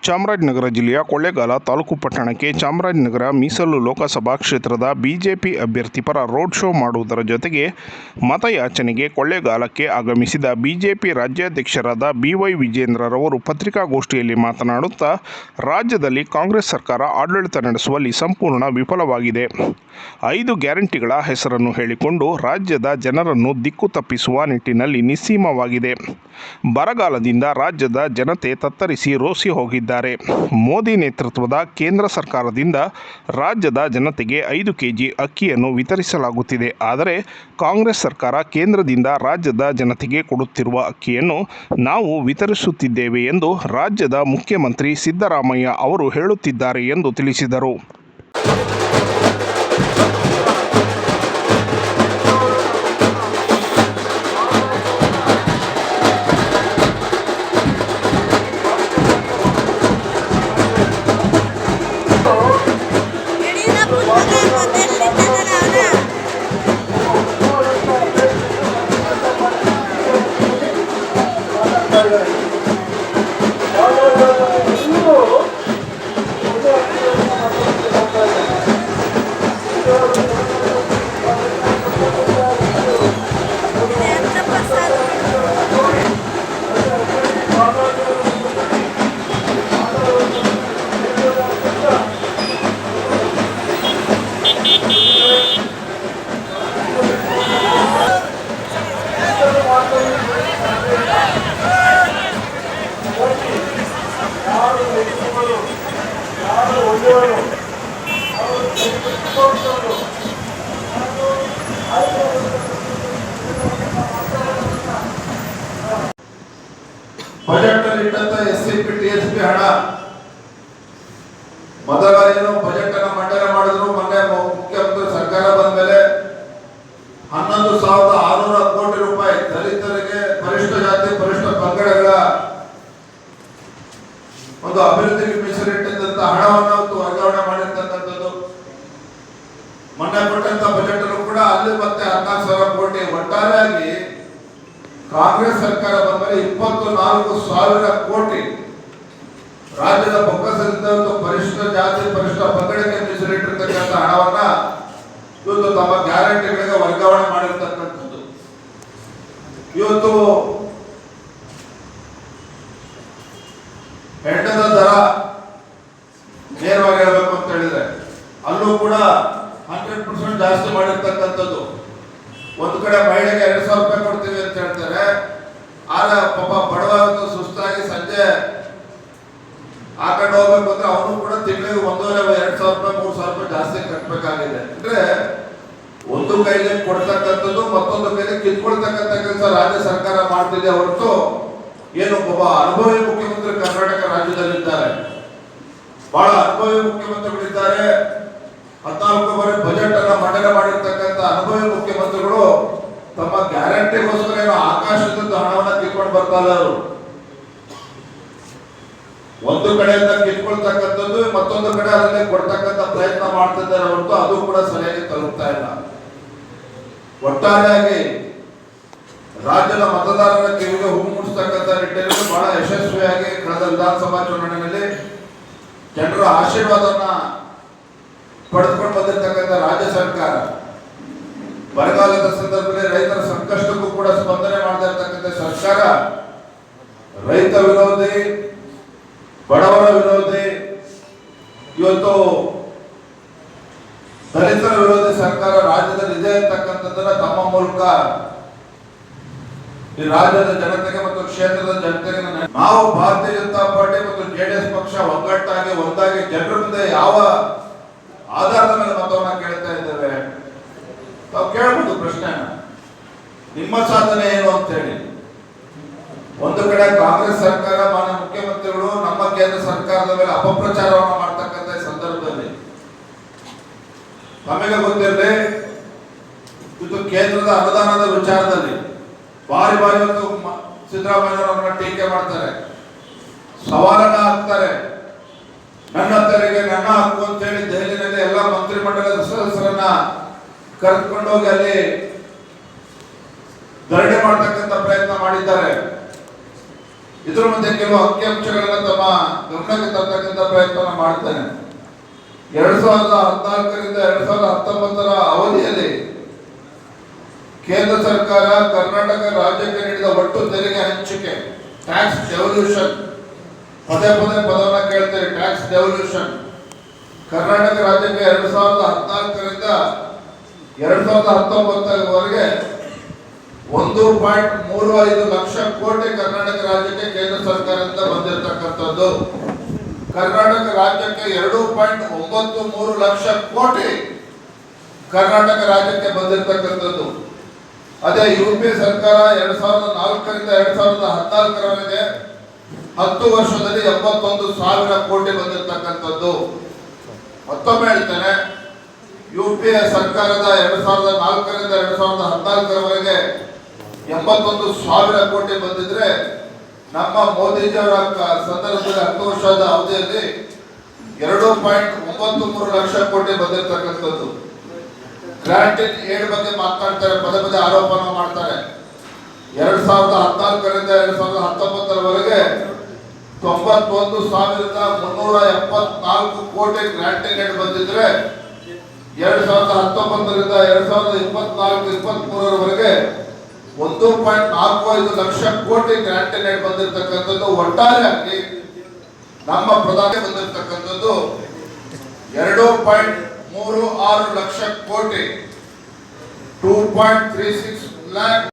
ಚಾಮರಾಜನಗರ ಜಿಲ್ಲೆಯ ಕೊಳ್ಳೇಗಾಲ ತಾಲೂಕು ಪಟ್ಟಣಕ್ಕೆ ಚಾಮರಾಜನಗರ ಮೀಸಲು ಲೋಕಸಭಾ ಕ್ಷೇತ್ರದ ಬಿಜೆಪಿ ಅಭ್ಯರ್ಥಿ ಪರ ರೋಡ್ ಶೋ ಮಾಡುವುದರ ಜೊತೆಗೆ ಮತಯಾಚನೆಗೆ ಕೊಳ್ಳೇಗಾಲಕ್ಕೆ ಆಗಮಿಸಿದ ಬಿಜೆಪಿ ರಾಜ್ಯಾಧ್ಯಕ್ಷರಾದ ಬಿವೈ ವಿಜೇಂದ್ರರವರು ಪತ್ರಿಕಾಗೋಷ್ಠಿಯಲ್ಲಿ ಮಾತನಾಡುತ್ತಾ, ರಾಜ್ಯದಲ್ಲಿ ಕಾಂಗ್ರೆಸ್ ಸರ್ಕಾರ ಆಡಳಿತ ನಡೆಸುವಲ್ಲಿ ಸಂಪೂರ್ಣ ವಿಫಲವಾಗಿದೆ. ಐದು ಗ್ಯಾರಂಟಿಗಳ ಹೆಸರನ್ನು ಹೇಳಿಕೊಂಡು ರಾಜ್ಯದ ಜನರನ್ನು ದಿಕ್ಕು ತಪ್ಪಿಸುವ ನಿಟ್ಟಿನಲ್ಲಿ ನಿಸ್ಸೀಮವಾಗಿದೆ. ಬರಗಾಲದಿಂದ ರಾಜ್ಯದ ಜನತೆ ತತ್ತರಿಸಿ ರೋಸಿ ಹೋಗಿದ್ದಾರೆ ಮೋದಿ ನೇತೃತ್ವದ ಕೇಂದ್ರ ಸರ್ಕಾರದಿಂದ ರಾಜ್ಯದ ಜನತೆಗೆ ಐದು ಕೆಜಿ ಅಕ್ಕಿಯನ್ನು ವಿತರಿಸಲಾಗುತ್ತಿದೆ. ಆದರೆ ಕಾಂಗ್ರೆಸ್ ಸರ್ಕಾರ ಕೇಂದ್ರದಿಂದ ರಾಜ್ಯದ ಜನತೆಗೆ ಕೊಡುತ್ತಿರುವ ಅಕ್ಕಿಯನ್ನು ನಾವು ವಿತರಿಸುತ್ತಿದ್ದೇವೆ ಎಂದು ರಾಜ್ಯದ ಮುಖ್ಯಮಂತ್ರಿ ಸಿದ್ದರಾಮಯ್ಯ ಅವರು ಹೇಳುತ್ತಿದ್ದಾರೆ ಎಂದು ತಿಳಿಸಿದರು. ಬಜೆಟ್ ಅಲ್ಲಿ ಇಟ್ಟಂತ S C P T S P ಹಣ ಮೊದಲ ಏನು ಬಜೆಟ್ ಅನ್ನ ಮಂಡನೆ ಮಾಡಿದ್ರು ಮೊನ್ನೆ ಮು- ಮುಖ್ಯಮಂತ್ರಿ ಸರ್ಕಾರ ಬಂದ ಮೇಲೆ ಹನ್ನೊಂದು ಸಾವಿರದ ಆರುನೂರ ಕೋಟಿ ರೂಪಾಯಿ ದಲಿತರಿಗೆ ಪರಿಷ್ಠ ಜಾತಿ ಪರಿಷ್ಠ ಪಂಗಡಗಳ ಒಂದು ಅಭಿವೃದ್ಧಿಗೆ ಮೀಸಲಿಟ್ಟಿದ್ದಂತ ಹಣವನ್ನು ಅವತ್ತು ವರ್ಗಾವಣೆ ಮಾಡಿರ್ತಕ್ಕಂಥದ್ದು ಮೊನ್ನೆ ಕೊಟ್ಟಂತ ಬಜೆಟ್ ಅಲ್ಲೂ ಕೂಡ ಅಲ್ಲಿ ಮತ್ತೆ ಹದಿನಾಲ್ಕು ಸಾವಿರ ಕೋಟಿ ಒಟ್ಟಾರೆಯಾಗಿ ಕಾಂಗ್ರೆಸ್ ಸರ್ಕಾರ ಬಂದರೆ ಇಪ್ಪತ್ತು ನಾಲ್ಕು ಸಾವಿರ ಕೋಟಿ ರಾಜ್ಯದ ಬೊಕ್ಕಸದಿಂದ ಪರಿಷ್ಠ ಜಾತಿ, ಪರಿಶಿಷ್ಟ ಪಂಗಡಕ್ಕೆ ಮೀಸಲಿಟ್ಟಿರ್ತಕ್ಕಂಥ ಹಣವನ್ನ ಇವತ್ತು ತಮ್ಮ ಗ್ಯಾರಂಟಿಗಳಿಗೆ ವರ್ಗಾವಣೆ ಮಾಡಿರ್ತಕ್ಕಂಥದ್ದು. ಇವತ್ತು ಹೆಂಡದ ದರ ನೇರವಾಗಿ ಹೇಳಬೇಕು ಅಂತ ಹೇಳಿದ್ರೆ ಅಲ್ಲೂ ಕೂಡ ಹಂಡ್ರೆಡ್ ಪರ್ಸೆಂಟ್ ಜಾಸ್ತಿ ಮಾಡಿರ್ತಕ್ಕಂಥದ್ದು. ಒಂದು ಕಡೆ ಮಹಿಳೆಗೆ ಎರಡು ಸಾವಿರ ರೂಪಾಯಿ ಕೊಡ್ತೀವಿ ಅಂತ ಹೇಳ್ತಾರೆ. ಆದ್ರೆ ಪಾಪ ಬಡವ ಇವತ್ತು ಸುಸ್ತಾಗಿ ಸಂಜೆ ಹಾಕೊಂಡು ಹೋಗ್ಬೇಕು ಅಂದ್ರೆ ಅವನು ಕೂಡ ತಿಂಗಳಿಗೆ ಒಂದೂವರೆ ಎರಡ್ ಸಾವಿರ ರೂಪಾಯಿ ಮೂರ್ ಸಾವಿರ ರೂಪಾಯಿ ಜಾಸ್ತಿ ಕಟ್ಟಬೇಕಾಗಿದೆ ಅಂದ್ರೆ ಒಂದು ಕೈಗೆ ಕೊಡ್ತಕ್ಕಂಥದ್ದು ಮತ್ತೊಂದು ಕಡೆ ಕಿತ್ಕೊಳ್ತಕ್ಕಂಥ ಕೆಲಸ ರಾಜ್ಯ ಸರ್ಕಾರ ಮಾಡ್ತಿದೆ ಹೊರತು ಏನು ಒಬ್ಬ ಅನುಭವಿ ಮುಖ್ಯಮಂತ್ರಿ ಕರ್ನಾಟಕ ರಾಜ್ಯದಲ್ಲಿದ್ದಾರೆ. ಬಹಳ ಅನುಭವಿ ಮುಖ್ಯಮಂತ್ರಿಗಳಿದ್ದಾರೆ. ಹದಿನಾಲ್ಕು ಬಾರಿ ಬಜೆಟ್ ಅನ್ನ ಮಂಡನೆ ಮಾಡಿರ್ತಕ್ಕಂಥ ಅನುಭವಿ ಮುಖ್ಯಮಂತ್ರಿಗಳು ತಮ್ಮ ಗ್ಯಾರಂಟಿಗೋಸ್ಕರ ಏನೋ ಆಕಾಶದಿಂದ ಹಣವನ್ನ ಕಿತ್ಕೊಂಡು ಬರ್ತಾ ಅವರು ಒಂದು ಕಡೆಯಿಂದ ಕಿತ್ಕೊಳ್ತಕ್ಕಂಥದ್ದು, ಮತ್ತೊಂದು ಕಡೆ ಅದನ್ನೇ ಕೊಡ್ತಕ್ಕಂಥ ಪ್ರಯತ್ನ ಮಾಡ್ತಿದ್ದಾರೆ ಹೊರತು ಅದು ಕೂಡ ಸರಿಯಾಗಿ ತಲುಪ್ತಾ ಇಲ್ಲ. ಒಟ್ಟಾರೆಯಾಗಿ ರಾಜ್ಯದ ಮತದಾರರ ಕಿವಿಗೆ ಹೂ ಮೂಡಿಸ್ತಕ್ಕಂಥ ನಿಟ್ಟಿನಲ್ಲಿ ಬಹಳ ಯಶಸ್ವಿಯಾಗಿ ಕಳೆದ ವಿಧಾನಸಭಾ ಚುನಾವಣೆಯಲ್ಲಿ ಜನರ ಆಶೀರ್ವಾದವನ್ನ ಪಡೆದುಕೊಂಡು ಬಂದಿರತಕ್ಕಂಥ ರಾಜ್ಯ ಸರ್ಕಾರ, ಬರಗಾಲದ ಸಂದರ್ಭದಲ್ಲಿ ರೈತರ ಸಂಕಷ್ಟಕ್ಕೂ ಕೂಡ ಸ್ಪಂದನೆ ಮಾಡ್ತಾ ಇರತಕ್ಕಂಥ ಸರ್ಕಾರ, ರೈತ ವಿರೋಧಿ, ಬಡವರ ವಿರೋಧಿ, ಇವತ್ತು ದಲಿತರ ವಿರೋಧಿ ಸರ್ಕಾರ ರಾಜ್ಯದಲ್ಲಿ ಇದೆ ಅಂತಕ್ಕಂಥದ್ದನ್ನ ತಮ್ಮ ಮೂಲಕ ಈ ರಾಜ್ಯದ ಜನತೆಗೆ ಮತ್ತು ಕ್ಷೇತ್ರದ ಜನತೆಗೆ ನಾವು ಭಾರತೀಯ ಜನತಾ ಪಾರ್ಟಿ ಮತ್ತು ಜೆಡಿಎಸ್ ಪಕ್ಷ ಒಗ್ಗಟ್ಟಾಗಿ, ಒಂದಾಗಿ ಜನರ ಮುಂದೆ ಯಾವ ಆಧಾರದ ಮೇಲೆ ಮತವನ್ನ ಕೇಳ್ತಾ ಇದ್ದೇವೆ? ತಾವು ಕೇಳಬಹುದು ಪ್ರಶ್ನೆ ನಿಮ್ಮ ಸಾಧನೆ ಏನು ಅಂತ ಹೇಳಿ ಒಂದು ಕಡೆ ಕಾಂಗ್ರೆಸ್ ಸರ್ಕಾರ, ಮಾನ್ಯ ಮುಖ್ಯಮಂತ್ರಿಗಳು, ನಮ್ಮ ಕೇಂದ್ರ ಸರ್ಕಾರದ ಮೇಲೆ ಅಪಪ್ರಚಾರವನ್ನು ಮಾಡ್ತಕ್ಕಂಥ ಈ ಸಂದರ್ಭದಲ್ಲಿ ತಮಗೆ ಗೊತ್ತಿರಲಿ ಇದು ಕೇಂದ್ರದ ಅನುದಾನದ ವಿಚಾರದಲ್ಲಿ ಬಾರಿ ಬಾರಿ ಒಂದು ಸಿದ್ದರಾಮಯ್ಯನವರನ್ನ ಟೀಕೆ ಮಾಡ್ತಾರೆ. ಸವಾಲನ್ನ ಹಾಕ್ತಾರೆ. ನನ್ನ ತೆರಿಗೆ ನನ್ನ ಹಕ್ಕು ಅಂತ ಹೇಳಿ ದೆಹಲಿನಲ್ಲಿ ಎಲ್ಲ ಮಂತ್ರಿಮಂಡಲದ ಸದಸ್ಯರನ್ನ ಕರೆದುಕೊಂಡು ಹೋಗಿ ಅಲ್ಲಿ ಧರಣಿ ಮಾಡತಕ್ಕಂತ ಪ್ರಯತ್ನ ಮಾಡಿದ್ದಾರೆ. ಇದ್ರ ಮಧ್ಯೆ ಕೆಲವು ಅಂಕಿಅಂಶಗಳನ್ನ ತಮ್ಮ ಗಮನಕ್ಕೆ ತರ್ತಕ್ಕಂಥ ಪ್ರಯತ್ನ ಮಾಡ್ತೇನೆ. ಎರಡ್ ಸಾವಿರದ ಹದಿನಾಲ್ಕರಿಂದ ಎರಡ್ ಸಾವಿರದ ಹತ್ತೊಂಬತ್ತರ ಅವಧಿಯಲ್ಲಿ ಕೇಂದ್ರ ಸರ್ಕಾರ ಕರ್ನಾಟಕ ರಾಜ್ಯಕ್ಕೆ ನೀಡಿದ ಒಟ್ಟು ತೆರಿಗೆ ಹಂಚಿಕೆ ಟ್ಯಾಕ್ಸ್ ಡೆವಲ್ಯೂಷನ್ ಪದೇ ಪದೇ ಪದವನ್ನ ಕೇಳ್ತೇವೆ ಟ್ಯಾಕ್ಸ್ ಡೆವಲ್ಯೂಷನ್ ಕರ್ನಾಟಕ ರಾಜ್ಯಕ್ಕೆ ಎರಡ್ ಸಾವಿರದ ಹದಿನಾಲ್ಕರಿಂದ ಎರಡ್ ಸಾವಿರದ ಹತ್ತೊಂಬತ್ತರವರೆಗೆ ಒಂದು ಪಾಯಿಂಟ್ ಮೂರು ಐದು ಲಕ್ಷ ಕೋಟಿ ಕರ್ನಾಟಕ ರಾಜ್ಯಕ್ಕೆ ಕೇಂದ್ರ ಸರ್ಕಾರದಿಂದ ಬಂದಿರತಕ್ಕಂಥದ್ದು. ಕರ್ನಾಟಕ ರಾಜ್ಯಕ್ಕೆ ಎರಡು ಪಾಯಿಂಟ್ ಒಂಬತ್ತು ಮೂರು ಲಕ್ಷ ಕೋಟಿ ಕರ್ನಾಟಕ ರಾಜ್ಯಕ್ಕೆ ಬಂದಿರತಕ್ಕಂಥದ್ದು. ಅದೇ ಯು ಪಿ ಸರ್ಕಾರ ಎರಡ್ ಸಾವಿರದ ನಾಲ್ಕರಿಂದ ಎರಡ್ ಸಾವಿರದ ಹದಿನಾಲ್ಕರವರೆಗೆ ಹತ್ತು ವರ್ಷದಲ್ಲಿ ಎಪ್ಪತ್ತೊಂದು ಸಾವಿರ ಕೋಟಿ ಬಂದಿರತಕ್ಕಂಥದ್ದು. ಮತ್ತೊಮ್ಮೆ ಹೇಳ್ತೇನೆ, ಯು ಪಿ ಎ ಸರ್ಕಾರದ ಎರಡ್ ಸಾವಿರದ ನಾಲ್ಕರಿಂದ ಎರಡ್ ಸಾವಿರದ ಹದಿನಾಲ್ಕರವರೆಗೆ ಎಂಬತ್ತೊಂದು ಸಾವಿರ ಕೋಟಿ ಬಂದಿದ್ರೆ ನಮ್ಮ ಮೋದಿಜಿಯವರ ಸಂದರ್ಭದಲ್ಲಿ ಹತ್ತು ವರ್ಷದ ಅವಧಿಯಲ್ಲಿ ಎರಡು ಪಾಯಿಂಟ್ ಒಂಬತ್ತು ಮೂರು ಲಕ್ಷ ಕೋಟಿ ಬಂದಿರತಕ್ಕಂಥದ್ದು. ಗ್ರಾಂಟಿನ್ ಏಡ್ ಬಗ್ಗೆ ಮಾತನಾಡ್ತಾರೆ ಪದೇ ಪದೇ ಆರೋಪನ ಮಾಡ್ತಾರೆ. ಎರಡ್ ಸಾವಿರದ ಹದಿನಾಲ್ಕರಿಂದ ಎರಡ್ ಸಾವಿರದ ಹತ್ತೊಂಬತ್ತರವರೆಗೆ ತೊಂಬತ್ತೊಂದು ಸಾವಿರದ ಮುನ್ನೂರ ಎಪ್ಪತ್ನಾಲ್ಕು ಕೋಟಿ ಗ್ರಾಂಟಿನ್ ಏಡ್ ಬಂದಿದ್ರೆ, ಎರಡ್ ಸಾವಿರದ ಹತ್ತೊಂಬತ್ತರಿಂದ ಎರಡ್ ಸಾವಿರದ ಇಪ್ಪತ್ನಾಲ್ಕು ಇಪ್ಪತ್ತ್ ಮೂರರವರೆಗೆ ಒಂದು ಪಾಯಿಂಟ್ ನಾಲ್ಕು ಐದು ಲಕ್ಷ ಕೋಟಿ ಗ್ರಾಂಟ್ ಇನ್ ಏಡ್ ಬಂದಿರತಕ್ಕಂಥದ್ದು ಒಟ್ಟಾರೆಯಾಗಿ ನಮ್ಮ ಪ್ರಧಾನಿ ಬಂದಿರತಕ್ಕಂಥದ್ದು ಎರಡು ಪಾಯಿಂಟ್ ಮೂರು ಆರು lakh crore. Two point three six lakh